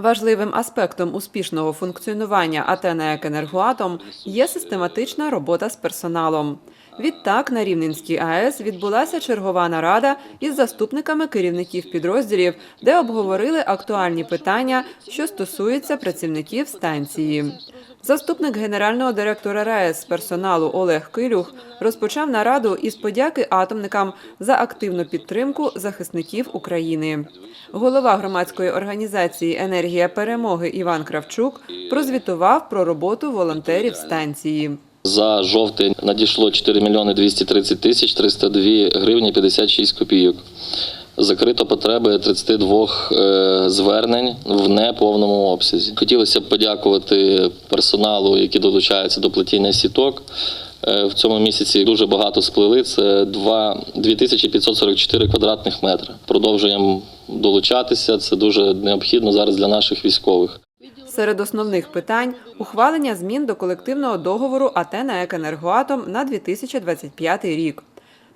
Важливим аспектом успішного функціонування АТ «НАЕК Енергоатом є систематична робота з персоналом. Відтак на Рівненській АЕС відбулася чергова нарада із заступниками керівників підрозділів, де обговорили актуальні питання, що стосуються працівників станції. Заступник генерального директора РаЕС персоналу Олег Килюх розпочав нараду із подяки атомникам за активну підтримку захисників України. Голова громадської організації Енергія перемоги Іван Кравчук прозвітував про роботу волонтерів станції. За жовтень надійшло 4 мільйони 230 тисяч 302 гривні 56 копійок. Закрито потреби 32 е, звернень в неповному обсязі. Хотілося б подякувати персоналу, який долучається до плетіння сіток. Е, В цьому місяці дуже багато сплили. Це 2, 2544 квадратних метри. Продовжуємо долучатися. Це дуже необхідно зараз для наших військових. Серед основних питань ухвалення змін до колективного договору АТ «НАЕК Енергоатом на 2025 рік.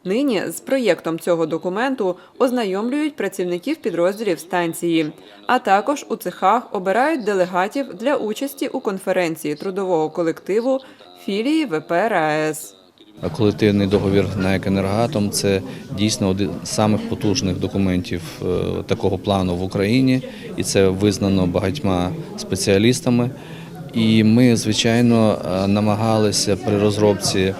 Нині з проєктом цього документу ознайомлюють працівників підрозділів станції, а також у цехах обирають делегатів для участі у конференції трудового колективу філії ВП РаЕС. Колективний договір на «Енергоатом» – це дійсно один з самих потужних документів е, такого плану в Україні, і це визнано багатьма спеціалістами. І ми, звичайно, е, намагалися при розробці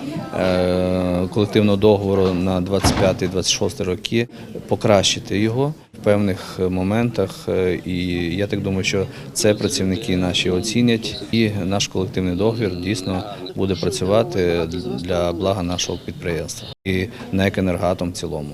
колективного договору на 25-26 роки покращити його в певних моментах. Е, І я так думаю, що це працівники наші оцінять, і наш колективний договір дійсно буде працювати для блага нашого підприємства і на «Енергоатом» в цілому.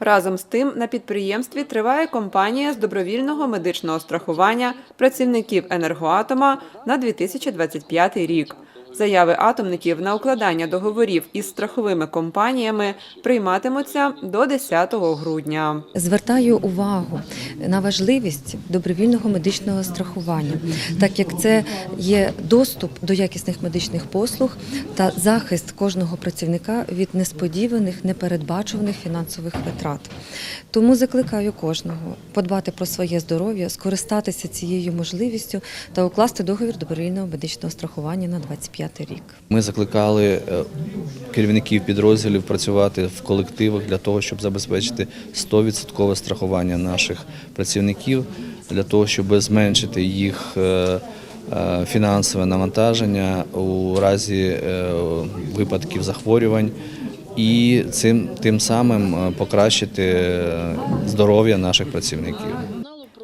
Разом з тим на підприємстві триває кампанія з добровільного медичного страхування працівників енергоатома на 2025 рік. Заяви атомників на укладання договорів із страховими компаніями прийматимуться до 10 грудня. Звертаю увагу на важливість добровільного медичного страхування, так як це є доступ до якісних медичних послуг та захист кожного працівника від несподіваних, непередбачуваних фінансових витрат. Тому закликаю кожного подбати про своє здоров'я, скористатися цією можливістю та укласти договір добровільного медичного страхування на 25 рік. Ми закликали е, керівників підрозділів працювати в колективах для того, щоб забезпечити 100% страхування наших працівників, для того, щоб зменшити їх е, е, фінансове навантаження у разі випадків захворювань. І цим тим самим покращити здоров'я наших працівників.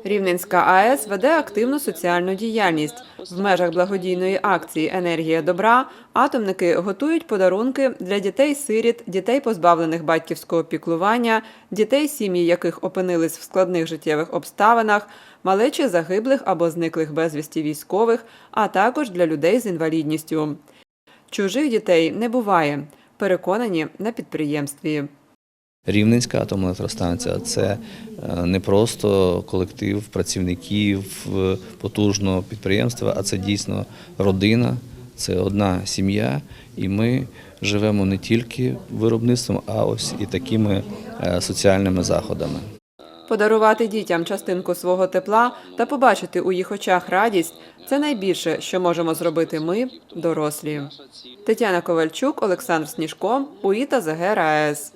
Рівненська АЕС веде активну соціальну діяльність. В межах благодійної акції Енергія добра атомники готують подарунки для дітей-сиріт, дітей, позбавлених батьківського піклування, дітей, сім'ї яких опинились в складних життєвих обставинах, малечі загиблих або зниклих безвісті військових, а також для людей з інвалідністю. Чужих дітей не буває. Переконані на підприємстві. Рівненська атомна електростанція це е, не просто колектив працівників е, потужного підприємства, а це дійсно родина, це одна сім'я, і ми живемо не тільки виробництвом, а ось і такими е, соціальними заходами. Подарувати дітям частинку свого тепла та побачити у їх очах радість це найбільше, що можемо зробити ми, дорослі. Тетяна Ковальчук, Олександр Сніжко, УІТА ЗГ РаЕС.